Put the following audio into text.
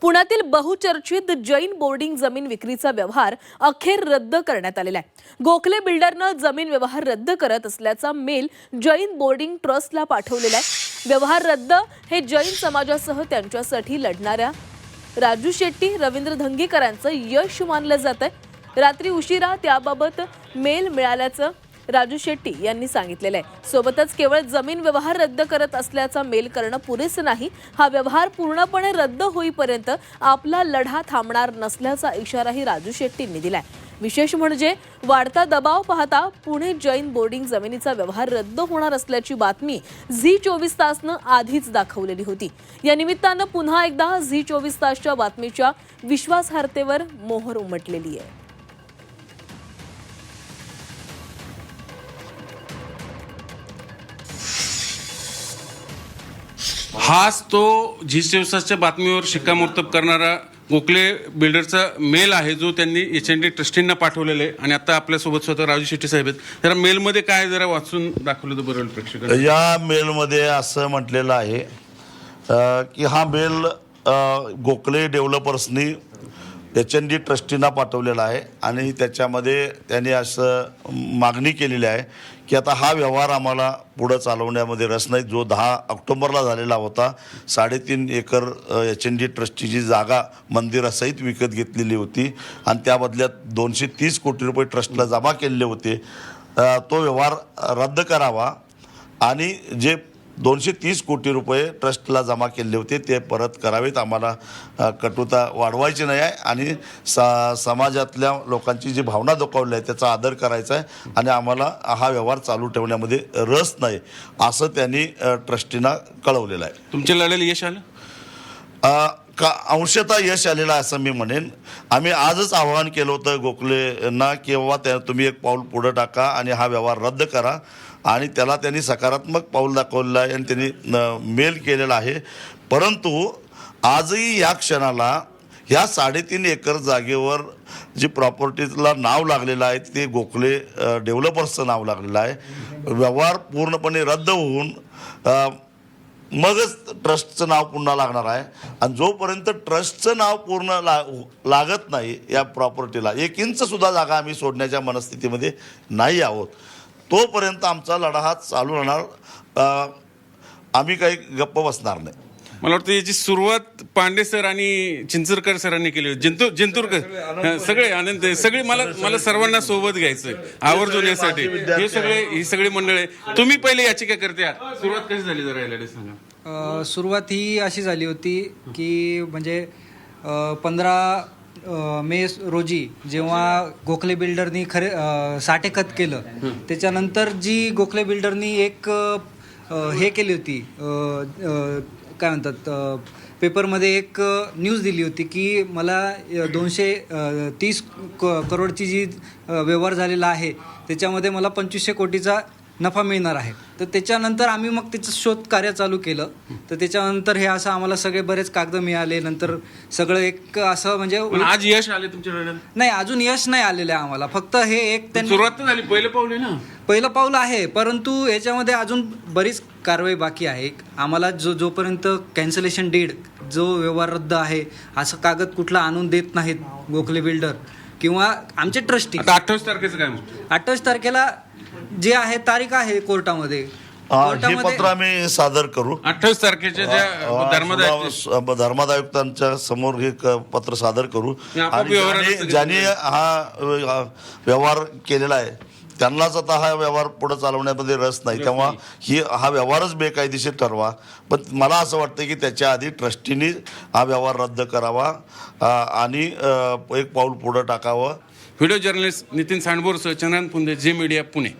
पुण्यातील बहुचर्चित जैन बोर्डिंग जमीन विक्रीचा व्यवहार अखेर रद्द करण्यात आलेला आहे. गोखले बिल्डरनं जमीन व्यवहार रद्द करत असल्याचा मेल जैन बोर्डिंग ट्रस्टला पाठवलेला आहे. व्यवहार रद्द हे जैन समाजासह त्यांच्यासाठी लढणाऱ्या राजू शेट्टी रवींद्र धंगेकरांचं यश मानलं जात आहे रात्री उशिरा त्याबाबत मेल मिळाल्याचं राजू शेट्टी यांनी सांगितलेलं आहे. सोबतच केवळ जमीन व्यवहार रद्द करत असल्याचा मेल करणं पुरेसं नाही. हा व्यवहार पूर्णपणे रद्द होईपर्यंत आपला लढा थांबणार नसल्याचा इशाराही राजू शेट्टींनी दिलाय. विशेष म्हणजे वाढता दबाव पाहता पुणे जैन बोर्डिंग जमिनीचा व्यवहार रद्द होणार असल्याची बातमी झी चोवीस तासनं आधीच दाखवलेली होती. या निमित्तानं पुन्हा एकदा झी चोवीस तासच्या बातमीच्या विश्वासार्हतेवर मोहर उमटलेली आहे. हाच तो झी दिवसाच्या बातमीवर शिक्कामोर्तब करणारा गोखले बिल्डरचा मेल आहे जो त्यांनी एच एन डी ट्रस्टींना पाठवलेला आहे. आणि आता आपल्यासोबत स्वतः राजू शेट्टी साहेब आहेत. जरा मेलमध्ये काय जरा वाचून दाखवलं तर बरं प्रेक्षक या मेलमध्ये असं म्हटलेलं आहे की हा मेल गोखले डेव्हलपर्सनी एच एन डी ट्रस्टींना पाठवलेला आहे. आणि त्याच्यामध्ये त्यांनी असं मागणी केलेली आहे की आता हा व्यवहार आम्हाला पुढं चालवण्यामध्ये रस नाही. जो दहा ऑक्टोबरला झालेला होता साडेतीन एकर एच एन डी ट्रस्टची जागा मंदिरासहित विकत घेतलेली होती आणि त्या बदल्यात दोनशे तीस कोटी रुपये ट्रस्टला जमा केलेले होते. तो व्यवहार रद्द करावा आणि जे दोनशे तीस कोटी रुपये ट्रस्टला जमा केले होते. ते परत करावेत. आम्हाला कटुता वाढवायची नाही आहे. आणि सा समाजातल्या लोकांची जी भावना दुखावली आहे त्याचा आदर करायचा आहे. आणि आम्हाला हा व्यवहार चालू ठेवण्यामध्ये रस नाही असं त्यांनी ट्रस्टीना ट्रस्टींना कळवलेलं आहे. तुमच्या लढ्याला यश आलं? का अंशतः यश आलेलं आहे असं मी म्हणेन. आम्ही आजच आवाहन केलं होतं गोखलेंना किंवा त्या तुम्ही एक पाऊल पुढं टाका आणि हा व्यवहार रद्द करा. आणि त्याला त्यांनी सकारात्मक पाऊल दाखवलेलं आहे आणि त्यांनी न- मेल केलेला आहे. परंतु आजही या क्षणाला ह्या साडेतीन एकर जागेवर जी प्रॉपर्टीला नाव लागलेलं आहे ते गोखले डेव्हलपर्सचं नाव लागलेलं आहे. व्यवहार पूर्णपणे रद्द होऊन मगच ट्रस्टचं नाव पुन्हा लागणार आहे. आणि जोपर्यंत ट्रस्टचं नाव पूर्ण ला लागत नाही या प्रॉपर्टीला एक इंचसुद्धा जागा आम्ही सोडण्याच्या मनस्थितीमध्ये नाही आहोत. तोपर्यंत आमचा लढा हा चालू राहणार. आम्ही काही गप्प बसणार नाही. मला वाटतं याची सुरुवात पांडे सर आणि चिंचरकर सरांनी केली होती. जिंतूर जिंतूरकर. सगळे आनंद सगळे मला मला सर्वांना सोबत घ्यायचं आवर्जून यासाठी. हे सगळे ही सगळी मंडळ आहे तुम्ही पहिले याचिका करते आहात. सुरुवात कशी झाली जरा याला सांगा. सुरुवात ही अशी झाली होती की म्हणजे पंधरा मे रोजी जेव्हा गोखले बिल्डरनी खरे अ, साठेखत केलं त्याच्यानंतर जी गोखले बिल्डरनी एक हे केली होती काय म्हणतात पेपरमध्ये एक न्यूज दिली होती की मला दोनशे तीस क- करोडची जी व्यवहार झालेला आहे त्याच्यामध्ये मला पंचवीसशे कोटीचा नफा मिळणार आहे. तर त्याच्यानंतर आम्ही मग त्याचं शोध कार्य चालू केलं. तर त्याच्यानंतर हे असं आम्हाला सगळे बरेच कागद मिळाले. नंतर सगळं एक असं म्हणजे पण आज यश आले तुमच्या नाही अजून यश नाही आलेलं आहे आम्हाला. फक्त हे एक त्यांनी सुरुवात तर झाली. पहिलं पाऊल आहे ना? पहिलं पाऊल आहे. परंतु याच्यामध्ये अजून बरीच कारवाई बाकी आहे. आम्हाला जो जोपर्यंत कॅन्सलेशन डेड जो व्यवहार रद्द आहे असं कागद कुठला आणून देत नाहीत गोखले बिल्डर किंवा आमचे ट्रस्टी आता अठ्ठावीस तारखेचं काय? अठ्ठावीस तारखेला जे आहे तारीख आहे कोर्टामध्ये. हे पत्र आम्ही सादर करू. अठ्ठावीस तारखेच्या ज्या धर्मदाय धर्मदाय धर्मादायुक्तांच्या समोर हे क- पत्र सादर करू. आपोआप आणि व्यवहाराला ज्याने- सगळे- ज्याने हा अ, व्यवहार केलेला आहे त्यांनाच आता हा व्यवहार पुढे चालवण्यामध्ये रस नाही. तेव्हा ही हा व्यवहारच बेकायदेशीर ठरवा. पण मला असं वाटतं की त्याच्या आधी ट्रस्टीनी हा व्यवहार रद्द करावा आणि एक पाऊल पुढं टाकावं. व्हिडिओ जर्नलिस्ट नितीन सांडबोरसह चंद्रान पुंदे जे मीडिया पुणे.